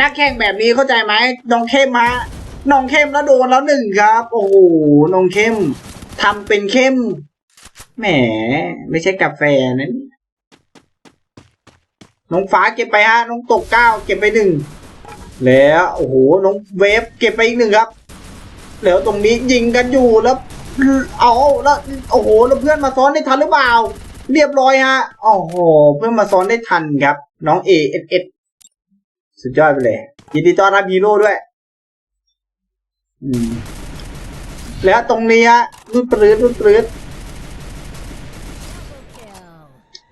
นักแข่งแบบนี้เข้าใจไหมน้องเข้มฮะน้องเข้มแล้วโดนแล้วหนึ่งครับ โอ้โหน้องเข้มทำเป็นเข้ม แหม ไม่ใช่กาแฟนะนี่น้องฟ้าเก็บไปฮะน้องตกเก้าเก็บไปหนึ่งแล้วโอ้โหน้องเวฟเก็บไปอีกหนึ่งครับ แล้วตรงนี้ยิงกันอยู่แล้วเอาแล้วโอ้โหแล้วเพื่อนมาซ้อนได้ทันหรือเปล่า เรียบร้อยฮะโอ้โหเพื่อนมาซ้อนได้ทันครับ น้องเอเอสเอ สสุดยอดไปเลย ยินดีต้อนรับฮีโร่ด้วย อืม แล้วตรงนี้ฮะรุดปรื้ดรุดปรื้ด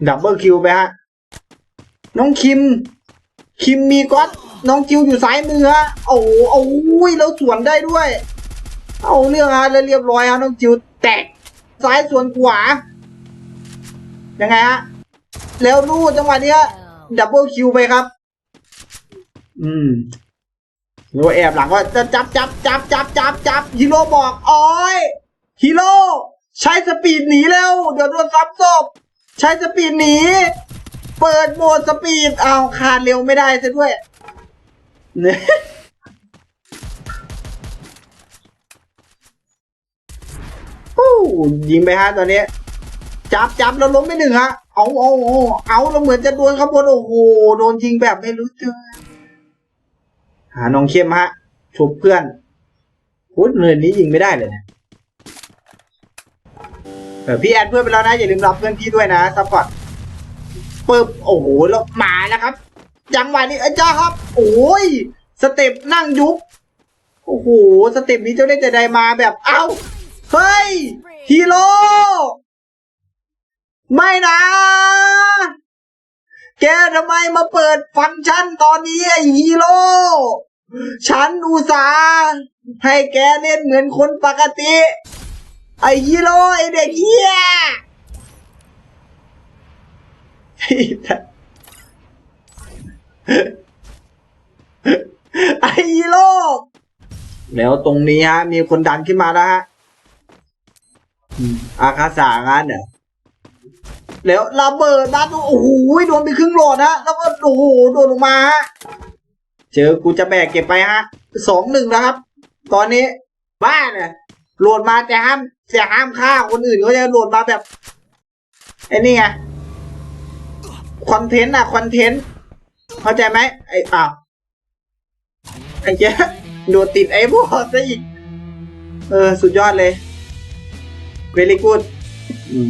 ดับเบิลคิวไปฮะ น้องคิม คิมมีก๊อตน้องจิวอยู่ซ้ายมือฮะ โอ้โหโอ้ยแล้วสวนได้ด้วย เอาเรื่องฮะแล้วเรียบร้อยฮะน้องจิวแตกซ้ายสวนขวา ยังไงฮะ แล้วลู่จังหวะเนี้ยดับเบิลคิวไปครับ อืมโยแอบหลังว่าจะจับจับจับจับจับจับฮีโร่บอกโอ้ยฮีโร่ใช้สปีดหนีเร็วเดี๋ยวโดนซับศพใช้สปีดหนีเปิดโหมดสปีดเอาคานเร็วไม่ได้ซะด้วยเนี่ยยิงไปฮะตอนนี้จับจับแล้วล้มไปหนึ่งฮะ เอาเอาเอาเอาแล้วเหมือนจะโดนขบวนโอ้โหโดนยิงแบบไม่รู้ตัว หาน้องเข้มฮะชุบเพื่อนพุดเนินนี้ยิงไม่ได้เลยนะเออพี่แอดเพื่อนไปแล้วนะอย่าลืมรับเพื่อนพี่ด้วยนะซัพพอร์ตปึ๊บโอ้โหแล้วมาแล้วครับจังหวะนี้เอ้ยจ้าครับ โอ้ยสเต็ปนั่งยุบโอ้โหสเต็ปนี้เจ้าได้แต่ใดมาแบบเอ้าเฮ้ยฮีโร่ไม่นะ แกทำไมมาเปิดฟังก์ชันตอนนี้ไอ้ฮีโร่ฉันอุตส่าห์ให้แกเล่นเหมือนคนปกติ ไอ้ฮีโร่ไอ้เด็กเหี้ยไอ้ฮีโร่แล้วตรงนี้ฮะ มีคนดันขึ้นมาแล้วฮะอาคาสางานเหรอ แล้วระเบิดมาตัวโอ้โหโดนไปครึ่งโหลดฮะแล้วก็โอ้โหโดนลงมาฮะเจอกูจะแบกเก็บไปฮะสองหนึ่งแล้วครับ ตอนนี้บ้าเนี่ยโหลดมาแต่ห้ามแต่ห้ามฆ่าคนอื่นเขาจะโหลดมาแบบไอ้นี่ไงคอนเทนต์อะคอนเทนต์เข้าใจไหมไอ้อ้าวไอ้เจ๊โดนติดไอ้พวกซะอีกเออ สุดยอดเลย very good อืม